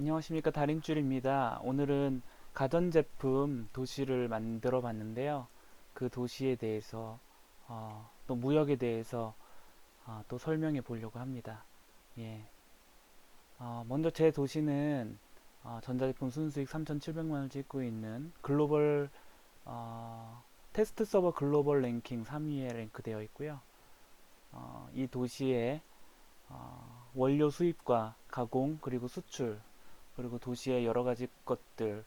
안녕하십니까 달인줄입니다. 오늘은 가전제품 도시를 만들어 봤는데요. 그 도시에 대해서 어, 또 무역에 대해서 어, 또 설명해 보려고 합니다. 예. 어, 먼저 제 도시는 어, 전자제품 순수익 3,700만을 찍고 있는 글로벌 어, 테스트 서버 글로벌 랭킹 3위에 랭크되어 있고요. 어, 이 도시의 어, 원료 수입과 가공 그리고 수출 그리고 도시의 여러 가지 것들,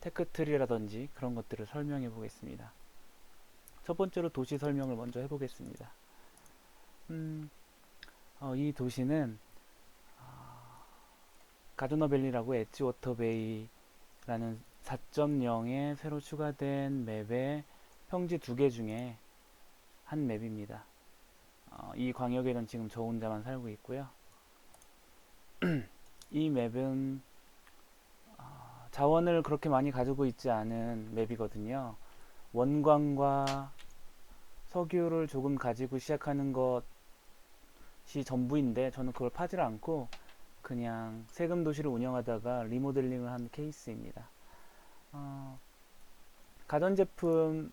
테크트리라든지 그런 것들을 설명해 보겠습니다. 첫 번째로 도시 설명을 먼저 해보겠습니다. 음, 어, 이 도시는 어, 가드너밸리라고 엣지워터베이라는 4.0에 새로 추가된 맵의 평지 두 개 중에 한 맵입니다. 어, 이 광역에는 지금 저 혼자만 살고 있고요. 이 맵은 어, 자원을 그렇게 많이 가지고 있지 않은 맵이거든요. 원광과 석유를 조금 가지고 시작하는 것이 전부인데 저는 그걸 파질 않고 그냥 세금 도시를 운영하다가 리모델링을 한 케이스입니다. 어, 가전제품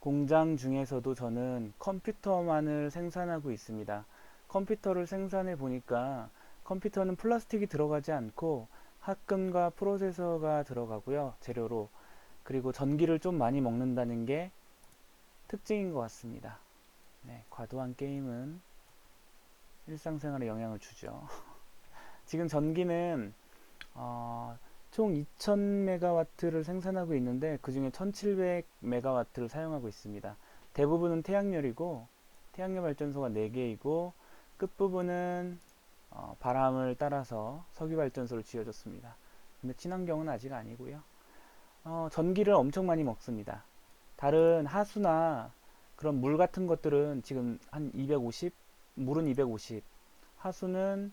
공장 중에서도 저는 컴퓨터만을 생산하고 있습니다. 컴퓨터를 생산해 보니까 컴퓨터는 플라스틱이 들어가지 않고 합금과 프로세서가 들어가고요. 재료로. 그리고 전기를 좀 많이 먹는다는 게 특징인 것 같습니다. 네, 과도한 게임은 일상생활에 영향을 주죠. 지금 전기는 어, 총 2000메가와트를 생산하고 있는데 그 중에 1700메가와트를 사용하고 있습니다. 대부분은 태양열이고 태양열 발전소가 4개이고 끝부분은 어, 바람을 따라서 석유 발전소를 지어줬습니다. 근데 친환경은 아직 아니고요. 어, 전기를 엄청 많이 먹습니다. 다른 하수나 그런 물 같은 것들은 지금 한 250, 물은 250, 하수는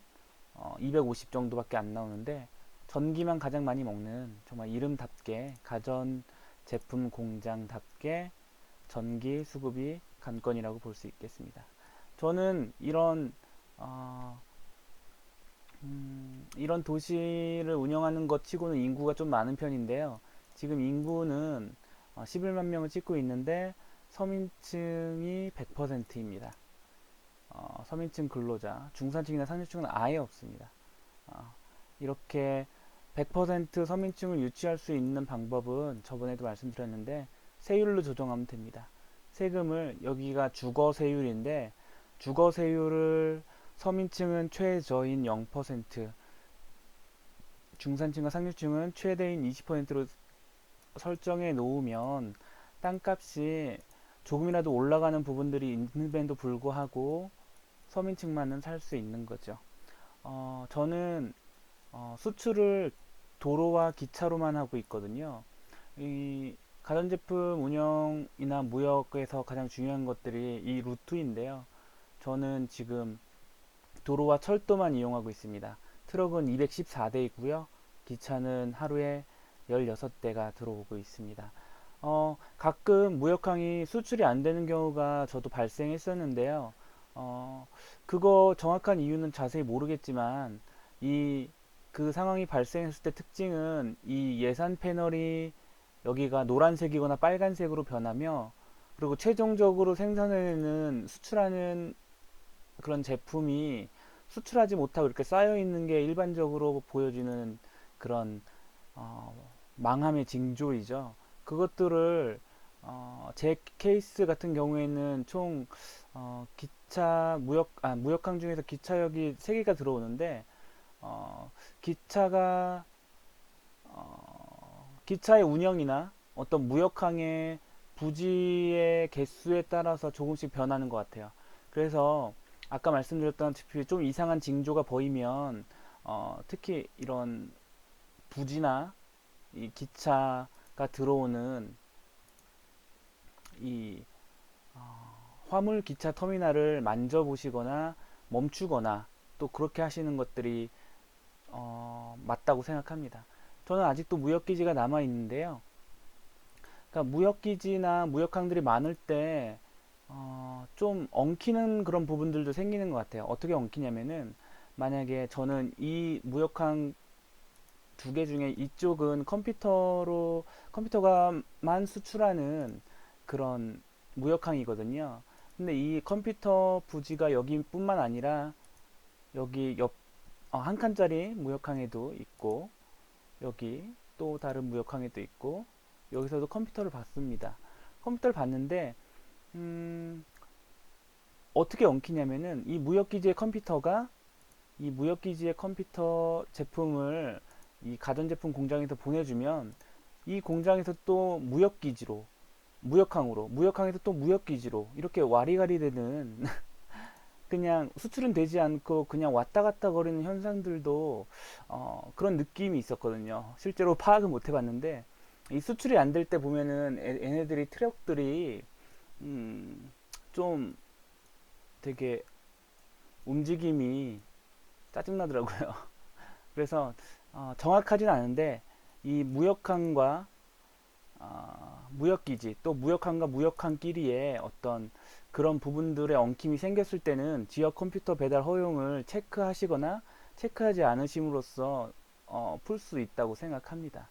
어, 250 정도밖에 안 나오는데 전기만 가장 많이 먹는 정말 이름답게 가전 제품 공장답게 전기 수급이 관건이라고 볼 수 있겠습니다. 저는 이런 어, 음, 이런 도시를 운영하는 것 치고는 인구가 좀 많은 편인데요. 지금 인구는 어, 11만 명을 찍고 있는데 서민층이 100%입니다. 어, 서민층 근로자, 중산층이나 상류층은 아예 없습니다. 어, 이렇게 100% 서민층을 유치할 수 있는 방법은 저번에도 말씀드렸는데 세율로 조정하면 됩니다. 세금을 여기가 주거 세율인데 주거 세율을 서민층은 최저인 0%, 중산층과 상류층은 최대인 20%로 설정해 놓으면 땅값이 조금이라도 올라가는 부분들이 있는데도 불구하고 서민층만은 살 수 있는 거죠. 어, 저는 어, 수출을 도로와 기차로만 하고 있거든요. 이 가전제품 운영이나 무역에서 가장 중요한 것들이 이 루트인데요. 저는 지금 도로와 철도만 이용하고 있습니다. 트럭은 214대이고요. 기차는 하루에 16대가 들어오고 있습니다. 어, 가끔 무역항이 수출이 안 되는 경우가 저도 발생했었는데요. 어, 그거 정확한 이유는 자세히 모르겠지만, 이, 그 상황이 발생했을 때 특징은 이 예산 패널이 여기가 노란색이거나 빨간색으로 변하며, 그리고 최종적으로 생산해내는 수출하는 그런 제품이 수출하지 못하고 이렇게 쌓여 있는 게 일반적으로 보여지는 그런 어, 망함의 징조이죠. 그것들을 어, 제 케이스 같은 경우에는 총 어, 기차 무역 아 무역항 중에서 기차역이 세 개가 들어오는데 어, 기차가 어, 기차의 운영이나 어떤 무역항의 부지의 개수에 따라서 조금씩 변하는 것 같아요. 그래서 아까 말씀드렸다시피 좀 이상한 징조가 보이면 어, 특히 이런 부지나 이 기차가 들어오는 이 어, 화물 기차 터미널을 만져보시거나 멈추거나 또 그렇게 하시는 것들이 어, 맞다고 생각합니다. 저는 아직도 무역기지가 남아 있는데요. 그러니까 무역기지나 무역항들이 많을 때 어, 좀 엉키는 그런 부분들도 생기는 것 같아요. 어떻게 엉키냐면은 만약에 저는 이 무역항 두 개 중에 이쪽은 컴퓨터로 컴퓨터가만 수출하는 그런 무역항이거든요. 근데 이 컴퓨터 부지가 여기뿐만 아니라 여기 옆 어, 한 칸짜리 무역항에도 있고 여기 또 다른 무역항에도 있고 여기서도 컴퓨터를 봤습니다. 컴퓨터를 봤는데 음, 어떻게 엉키냐면은 이 무역기지의 컴퓨터가 이 무역기지의 컴퓨터 제품을 이 가전제품 공장에서 보내주면 이 공장에서 또 무역기지로 무역항으로 무역항에서 또 무역기지로 이렇게 와리가리 되는 그냥 수출은 되지 않고 그냥 왔다 갔다 거리는 현상들도 어, 그런 느낌이 있었거든요. 실제로 파악을 못 해봤는데 이 수출이 안 될 때 보면은 애- 얘네들이 트럭들이 음, 좀 되게 움직임이 짜증나더라고요. 그래서 어, 정확하진 않은데 이 무역항과 어, 무역기지 또 무역항과 무역항끼리의 어떤 그런 부분들의 엉킴이 생겼을 때는 지역 컴퓨터 배달 허용을 체크하시거나 체크하지 않으심으로써 어, 풀 수 있다고 생각합니다.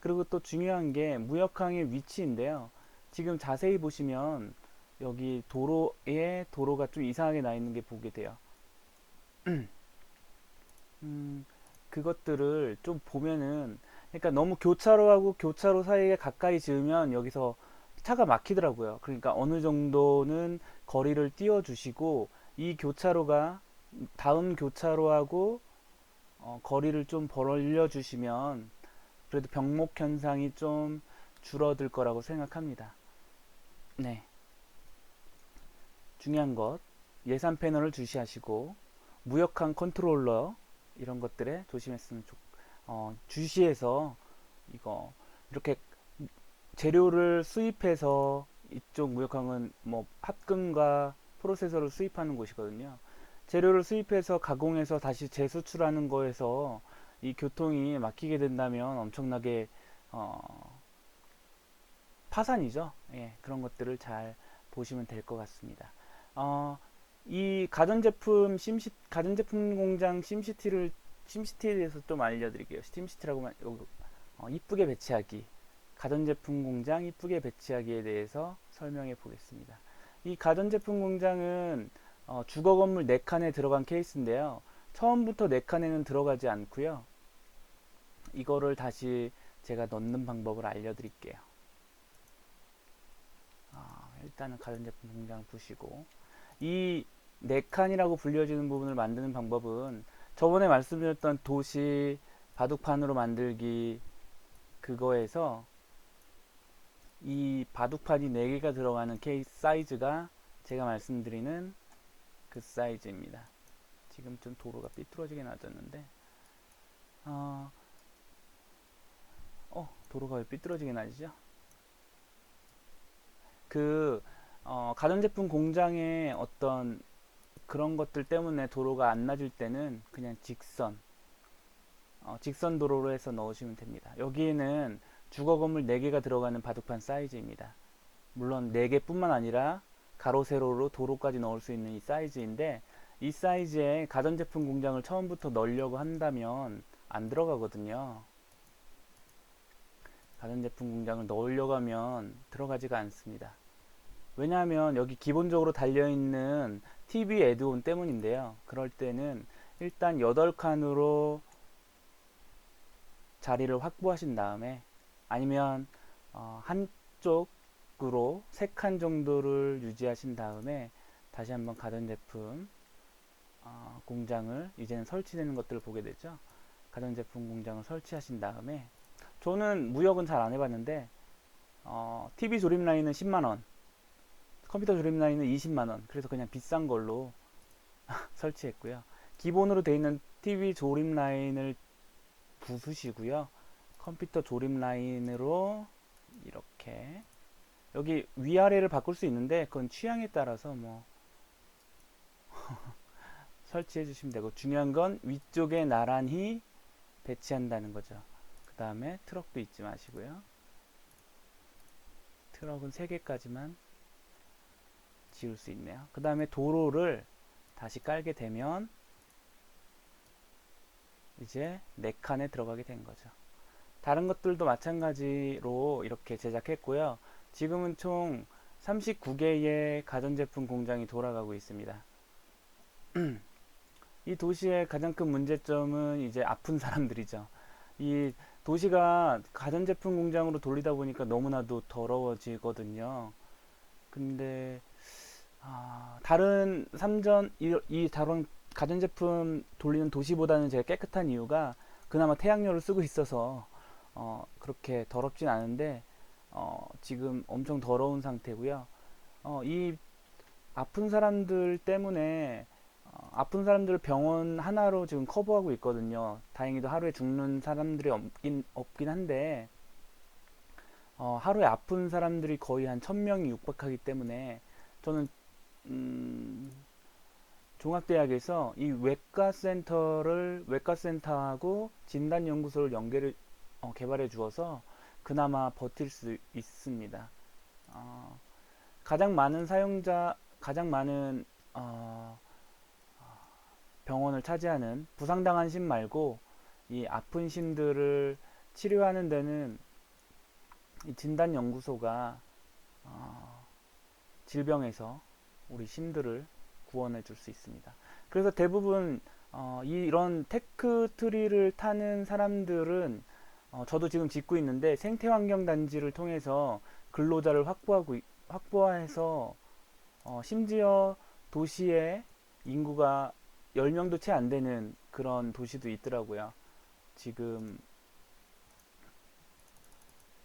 그리고 또 중요한 게 무역항의 위치인데요. 지금 자세히 보시면 여기 도로에 도로가 좀 이상하게 나 있는 게 보게 돼요. 음, 그것들을 좀 보면은 그러니까 너무 교차로하고 교차로 사이에 가까이 지으면 여기서 차가 막히더라고요. 그러니까 어느 정도는 거리를 띄워 주시고 이 교차로가 다음 교차로하고 어, 거리를 좀 벌려 주시면 그래도 병목 현상이 좀 줄어들 거라고 생각합니다. 네. 중요한 것 예산 패널을 주시하시고 무역항 컨트롤러 이런 것들에 조심했으면 좋, 어, 주시해서 이거 이렇게 재료를 수입해서 이쪽 무역항은 뭐 합금과 프로세서를 수입하는 곳이거든요. 재료를 수입해서 가공해서 다시 재수출하는 거에서 이 교통이 막히게 된다면 엄청나게 어, 파산이죠. 예, 그런 것들을 잘 보시면 될 것 같습니다. 어, 이 가전제품 심시 가전제품 공장 심시티를 심시티에 대해서 좀 알려드릴게요. 심시티라고만 어, 이쁘게 배치하기 가전제품 공장 이쁘게 배치하기에 대해서 설명해 보겠습니다. 이 가전제품 공장은 어, 주거 건물 4칸에 들어간 케이스인데요. 처음부터 4칸에는 들어가지 않고요. 이거를 다시 제가 넣는 방법을 알려드릴게요. 아, 일단은 가전제품 공장 보시고 이 4칸이라고 불려지는 부분을 만드는 방법은 저번에 말씀드렸던 도시 바둑판으로 만들기 그거에서 이 바둑판이 4개가 들어가는 케이스 사이즈가 제가 말씀드리는 그 사이즈입니다. 지금 좀 도로가 삐뚤어지게 나졌는데 어, 어 도로가 왜 삐뚤어지게 나지죠? 그 어, 가전제품 공장의 어떤 그런 것들 때문에 도로가 안 나질 때는 그냥 직선 어, 직선 도로로 해서 넣으시면 됩니다. 여기에는 주거 건물 4개가 들어가는 바둑판 사이즈입니다. 물론 4개 뿐만 아니라 가로 세로로 도로까지 넣을 수 있는 이 사이즈인데 이 사이즈에 가전제품 공장을 처음부터 넣으려고 한다면 안 들어가거든요. 가전제품 공장을 넣으려고 하면 들어가지가 않습니다. 왜냐하면 여기 기본적으로 달려있는 TV 애드온 때문인데요. 그럴 때는 일단 8칸으로 자리를 확보하신 다음에 아니면 어, 한쪽으로 3칸 정도를 유지하신 다음에 다시 한번 가전 제품 어, 공장을 이제는 설치되는 것들을 보게 되죠. 가전 제품 공장을 설치하신 다음에 저는 무역은 잘 안 해봤는데 어, TV 조립 라인은 10만원 컴퓨터 조립 라인은 20만원 그래서 그냥 비싼 걸로 설치했고요. 기본으로 되어 있는 TV 조립 라인을 부수시고요. 컴퓨터 조립 라인으로 이렇게 여기 위아래를 바꿀 수 있는데 그건 취향에 따라서 뭐 설치해 주시면 되고 중요한 건 위쪽에 나란히 배치한다는 거죠. 그 다음에 트럭도 잊지 마시고요. 트럭은 3개까지만 지울 수 있네요. 그 다음에 도로를 다시 깔게 되면 이제 4칸에 들어가게 된 거죠. 다른 것들도 마찬가지로 이렇게 제작했고요. 지금은 총 39개의 가전제품 공장이 돌아가고 있습니다. 이 도시의 가장 큰 문제점은 이제 아픈 사람들이죠. 이 도시가 가전제품 공장으로 돌리다 보니까 너무나도 더러워지거든요. 근데 아, 다른 삼전 이, 이 다른 가전제품 돌리는 도시보다는 제가 깨끗한 이유가 그나마 태양열을 쓰고 있어서 어, 그렇게 더럽진 않은데 어, 지금 엄청 더러운 상태고요. 어, 이 아픈 사람들 때문에 어, 아픈 사람들을 병원 하나로 지금 커버하고 있거든요. 다행히도 하루에 죽는 사람들이 없긴, 없긴 한데, 어, 하루에 아픈 사람들이 거의 한 1000명이 육박하기 때문에, 저는, 음, 종합대학에서 이 외과센터를, 외과센터하고 진단연구소를 연계를, 어, 병발해 주어서 그나마 버틸 수 있습니다. 어, 가장 많은 사용자, 가장 많은, 어, 병원을 차지하는 부상당한 심 말고 이 아픈 심들을 치료하는 데는 이 진단연구소가 어, 질병에서 우리 심들을 구원해 줄 수 있습니다. 그래서 대부분 어, 이런 테크 트리를 타는 사람들은 어, 저도 지금 짓고 있는데 생태환경 단지를 통해서 근로자를 확보하고 확보해서 어, 심지어 도시의 인구가 10명도 채 안 되는 그런 도시도 있더라고요. 지금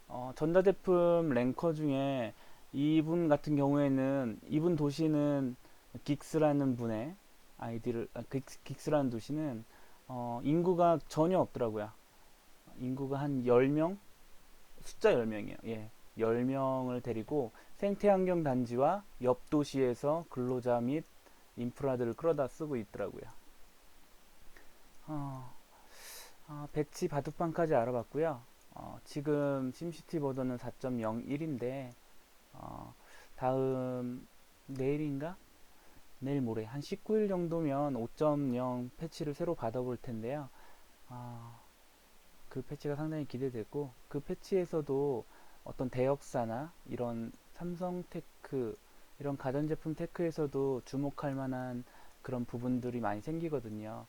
어, 전자제품 랭커 중에 이분 같은 경우에는 이분 도시는 긱스라는 분의 아이디를 아, 긱스, 라는 도시는 어, 인구가 전혀 없더라고요. 인구가 한 10명? 숫자 10명이에요. 예. 10명을 데리고 생태환경 단지와 옆 도시에서 근로자 및 인프라들을 끌어다 쓰고 있더라고요. 어, 어, 배치 바둑판까지 알아봤고요. 어, 지금 심시티 버전은 4.01인데 어, 다음 내일인가? 내일 모레 한 19일 정도면 5.0 패치를 새로 받아볼 텐데요. 어, 그 패치가 상당히 기대되고 그 패치에서도 어떤 대역사나 이런 삼성테크 이런 가전제품 테크에서도 주목할 만한 그런 부분들이 많이 생기거든요.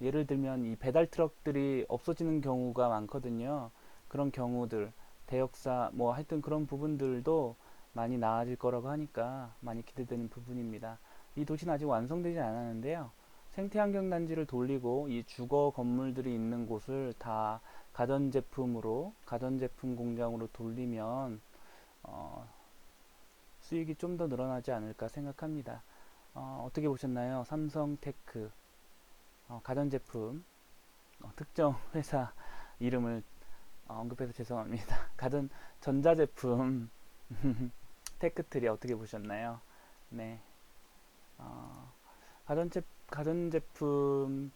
예를 들면 이 배달 트럭들이 없어지는 경우가 많거든요. 그런 경우들, 대역사, 뭐 하여튼 그런 부분들도 많이 나아질 거라고 하니까 많이 기대되는 부분입니다. 이 도시는 아직 완성되지 않았는데요. 생태환경 단지를 돌리고 이 주거 건물들이 있는 곳을 다 가전제품으로, 가전제품 공장으로 돌리면, 어, 수익이 좀 더 늘어나지 않을까 생각합니다. 어, 떻게 보셨나요? 삼성테크 어, 가전제품 어, 특정 회사 이름을 어, 언급해서 죄송합니다. 가전 전자제품 테크트리 어떻게 보셨나요? 네. 어, 가전제, 가전제품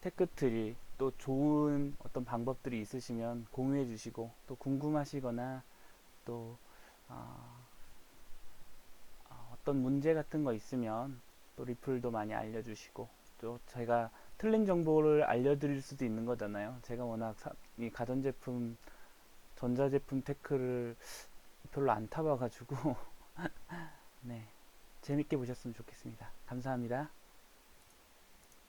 테크트리 또 좋은 어떤 방법들이 있으시면 공유해 주시고 또 궁금하시거나 또 어, 어떤 문제 같은 거 있으면 또 리플도 많이 알려주시고 또 제가 틀린 정보를 알려드릴 수도 있는 거잖아요. 제가 워낙 사, 이 가전제품, 전자제품 테크를 별로 안 타봐가지고 네 재밌게 보셨으면 좋겠습니다. 감사합니다.